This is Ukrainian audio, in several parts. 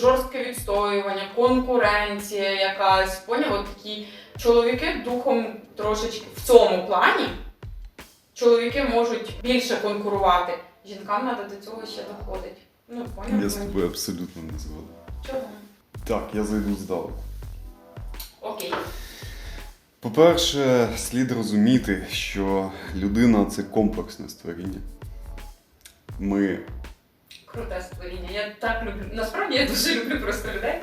жорстке відстоювання, конкуренція якась. Поняв, от такі чоловіки духом трошечки в цьому плані. Чоловіки можуть більше конкурувати. Жінкам треба до цього ще доходить. Ну, поняв? Я з тобою абсолютно не згоден. Чого? Так, я зайду здалеку. Окей. По-перше, слід розуміти, що людина це комплексне створіння. Ми, Круте створіння. Я так люблю. Насправді я дуже люблю просто людей.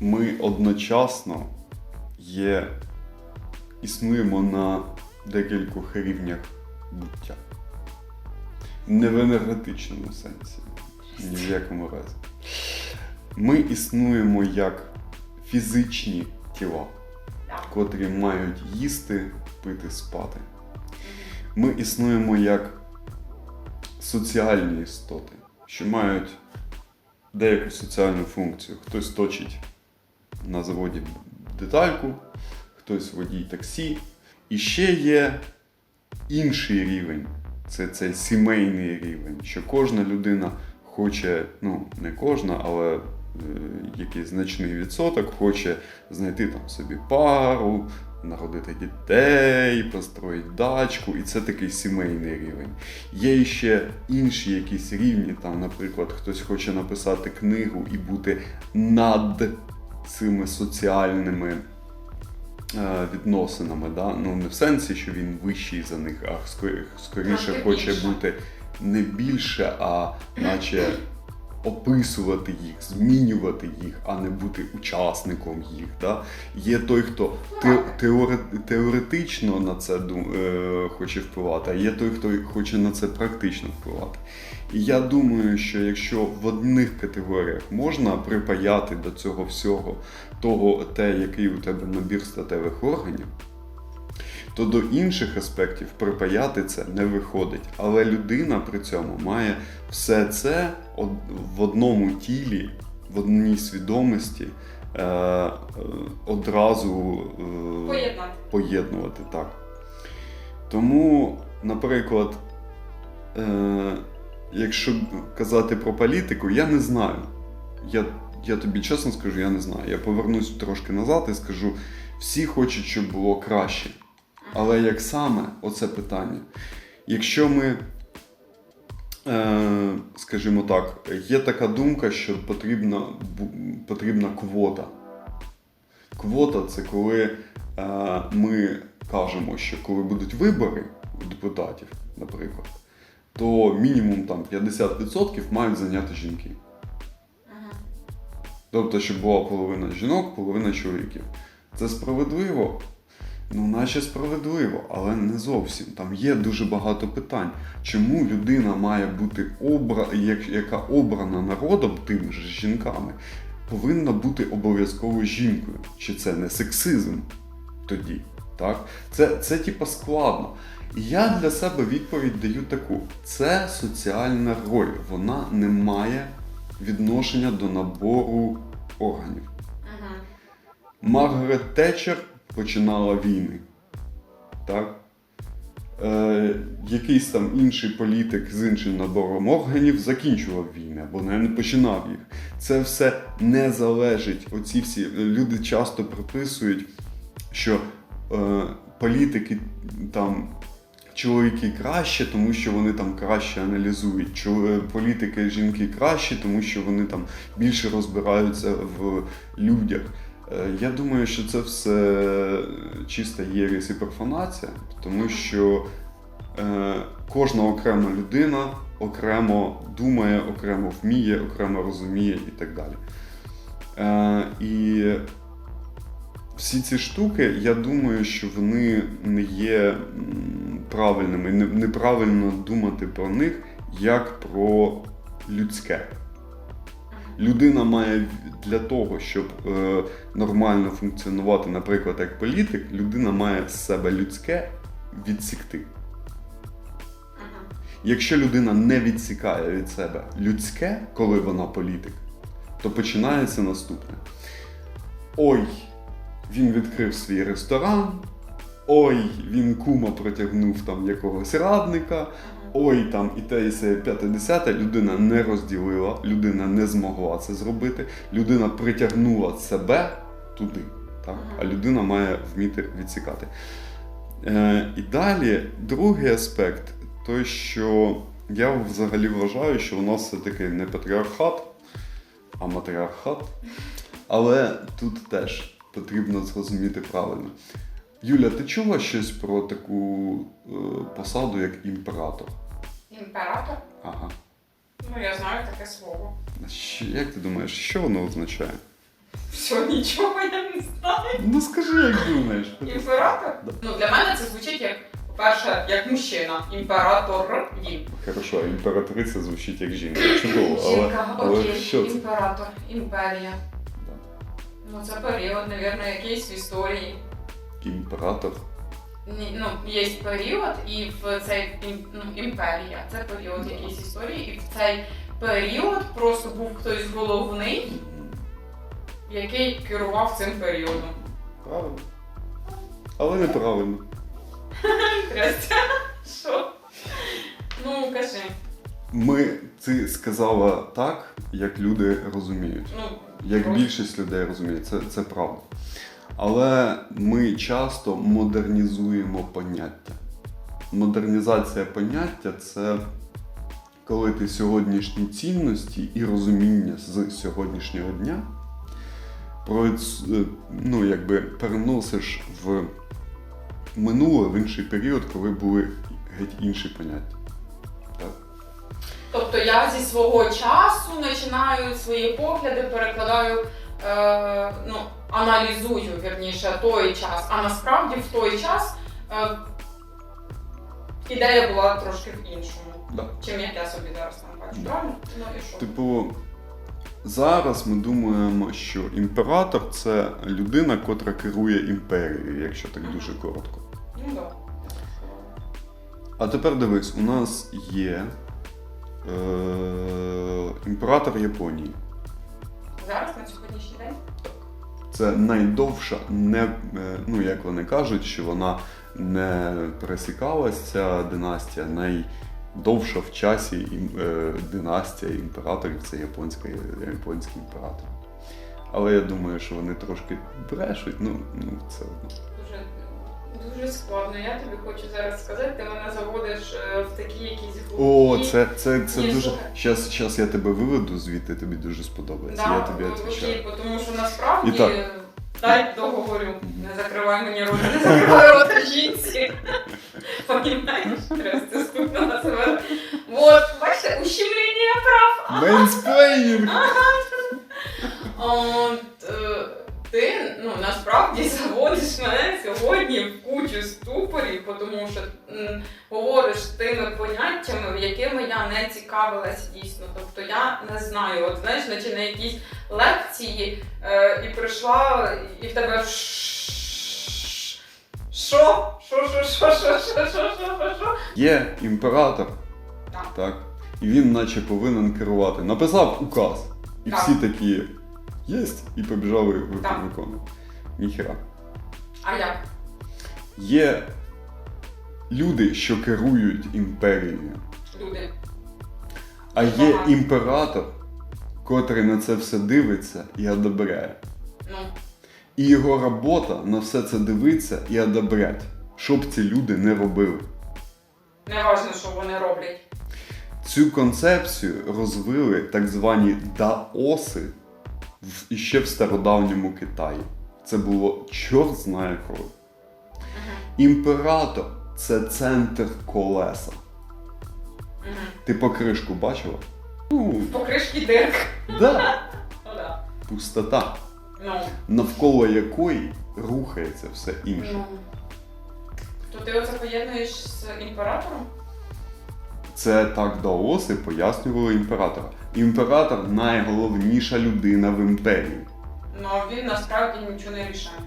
ми одночасно є, існуємо на декількох рівнях буття. Не в енергетичному сенсі. Ні в якому разі. Ми існуємо як фізичні тіла, котрі мають їсти, пити, спати. Ми існуємо як соціальні істоти, що мають деяку соціальну функцію. Хтось точить на заводі детальку, хтось водій таксі. І ще є інший рівень. Це цей сімейний рівень, що кожна людина хоче, ну не кожна, але е, якийсь значний відсоток хоче знайти там собі пару, народити дітей, построїти дачку, і це такий сімейний рівень. Є ще інші якісь рівні, там, наприклад, хтось хоче написати книгу і бути над цими соціальними е, відносинами. Да? Ну, не в сенсі, що він вищий за них, а скорі- скоріше хоче бути не більше, а наче описувати їх, змінювати їх, а не бути учасником їх. Да? Є той, хто те, теоре, теоретично на це е, хоче впливати, а є той, хто хоче на це практично впливати. І я думаю, що якщо в одних категоріях можна припаяти до цього всього того, те, який у тебе набір статевих органів, то до інших аспектів припаяти це не виходить. Але людина при цьому має все це в одному тілі, в одній свідомості е, е, одразу е, Поєднати. поєднувати так. Тому, наприклад, е, якщо казати про політику, я не знаю. Я, я тобі чесно скажу, я не знаю. Я повернусь трошки назад і скажу: всі хочуть, щоб було краще. Але як саме оце питання? Якщо ми, е, скажімо так, є така думка, що потрібна, потрібна квота. Квота це коли е, ми кажемо, що коли будуть вибори у депутатів, наприклад, то мінімум там 50% мають зайняти жінки. Тобто, щоб була половина жінок, половина чоловіків. Це справедливо? Ну, наче справедливо, але не зовсім. Там є дуже багато питань. Чому людина має бути обра... яка обрана народом тими ж жінками, повинна бути обов'язково жінкою? Чи це не сексизм тоді? Так? Це, це типа складно. І я для себе відповідь даю таку: це соціальна роль. Вона не має відношення до набору органів. Ага. Маргарет Тетчер починала війни. Так? Е, якийсь там інший політик з іншим набором органів закінчував війни або не починав їх. Це все не залежить. Оці всі люди часто приписують, що е, політики там. Чоловіки краще, тому що вони там краще аналізують. Чол- е, Політики жінки краще, тому що вони там більше розбираються в людях. Е, Я думаю, що це все чиста єресь і профанація, тому що е, кожна окрема людина окремо думає, окремо вміє, окремо розуміє і так далі. Е, і всі ці штуки, я думаю, що вони не є правильними, неправильно думати про них як про людське. Людина має для того, щоб е, нормально функціонувати, наприклад, як політик, людина має з себе людське відсікти. Якщо людина не відсікає від себе людське, коли вона політик, то починається наступне. Ой, він відкрив свій ресторан. Ой, він кума протягнув там якогось радника. Ой, там і те, і се, п'яте, десяте, людина не розділила, людина не змогла це зробити, людина притягнула себе туди. Так? А людина має вміти відсікати. Е, і далі другий аспект, той, що я взагалі вважаю, що у нас все-таки не патріархат, а матріархат. Але тут теж потрібно зрозуміти правильно. Юля, ти чула щось про таку е, посаду, як імператор? Імператор? Ага. Ну, я знаю таке слово. Що, як ти думаєш, що воно означає? Все, нічого я не знаю. Ну скажи, як думаєш. Імператор? Ну, для мене це звучить як, по-перше, як мужчина. Імператор він. Хорошо, імператриця звучить як жінка. Чудово, але, Жінка, але окей, що це? імператор, імперія. Да. Ну, це період, навірно, якийсь в історії. Імператор. Ну, є період, і в цей ну, імперія. Це період якоїсь історії, і в цей період просто був хтось головний, який керував цим періодом. Правильно. Але неправильно. Трястя. Що? Ну, кажи. Ми ти сказала так, як люди розуміють. Ну, Як більшість людей розуміє, це, це правда. Але ми часто модернізуємо поняття. Модернізація поняття це коли ти сьогоднішні цінності і розуміння з сьогоднішнього дня е, ну, якби переносиш в минуле, в інший період, коли були геть інші поняття. Тобто я зі свого часу починаю свої погляди, перекладаю, е, ну, аналізую вірніше той час. А насправді в той час е, ідея була трошки в іншому, Да. чим як я собі зараз там бачу. Да. Правильно? Ну і що? Типу, зараз ми думаємо, що імператор це людина, котра керує імперією, якщо так дуже коротко. Ну да. А тепер дивись, у нас є е- імператор Японії. Це найдовша, не, е, ну як вони кажуть, що вона не пересікалася ця династія, найдовша в часі е, династія імператорів це японська, японський імператор. Але я думаю, що вони трошки брешуть, ну, ну це. Дуже, складно. Я тобі хочу зараз сказати, ти мене заводиш е, в такі якісь О, це, це, це Ні, дуже. Щас, щас я тебе виведу звідти, тобі дуже сподобається. Да, я тобі ну, відповідаю. тому що насправді І так. дай договорю. Не закривай мені рот, не закривай рота жінці. Раз ти стукнула себе. Вот, бачите, ущемлення прав. Мейнсплейнінг! От, насправді заводиш мене сьогодні в кучу ступорів, тому що м, говориш тими поняттями, якими я не цікавилася дійсно. Тобто я не знаю, от знаєш, наче на якісь лекції е, і прийшла, і в тебе що? Що, що, що, що, що, що, що, що? Є імператор, Так. так, і він наче повинен керувати. Написав указ. І Так. всі такі єсть, і побіжали вик- Так. виконувати. Ніхера. А як? Є люди, що керують імперією. Люди. А є Ага. імператор, котрий на це все дивиться і одобряє. Ну, І його робота на все це дивиться і одобрять, щоб ці люди не робили. не важливо, що вони роблять. Цю концепцію розвили так звані даоси в, іще в стародавньому Китаї. Це було чорт знає коли. Імператор це центр колеса. Ти покришку бачила? Ну, Покришки дирк. да, Ну пустота, Ну. навколо якої рухається все інше. Ну. То ти оце поєднуєш з імператором? Це так даоси пояснювали імператора. Імператор найголовніша людина в імперії. Ну він насправді нічого не рішає.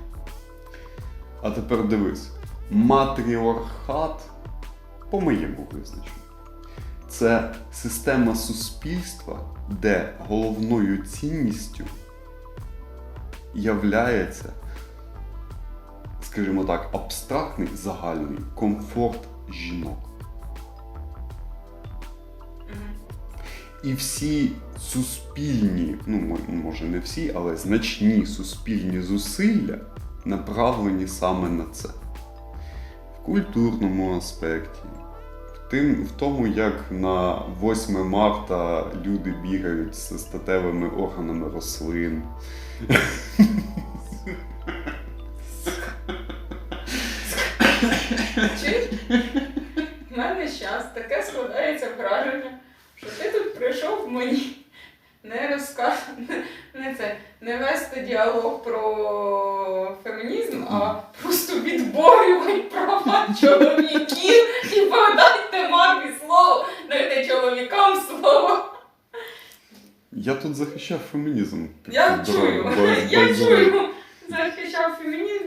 А тепер дивись: матріархат, по моєму визначенню, це система суспільства, де головною цінністю являється, скажімо так, абстрактний загальний комфорт жінок. І всі суспільні, ну може не всі, але значні суспільні зусилля направлені саме на це. В культурному аспекті, в, тим, в тому, як на 8 марта люди бігають з статевими органами рослин. Чуєш? У мене зараз таке складається враження, що ти тут прийшов мені не розказ... не це, не вести діалог про фемінізм, а просто відборювати права чоловіків і подайте мамі слово, дайте чоловікам слово. Я тут захищав фемінізм. Я чую, я чую. Захищав фемінізм,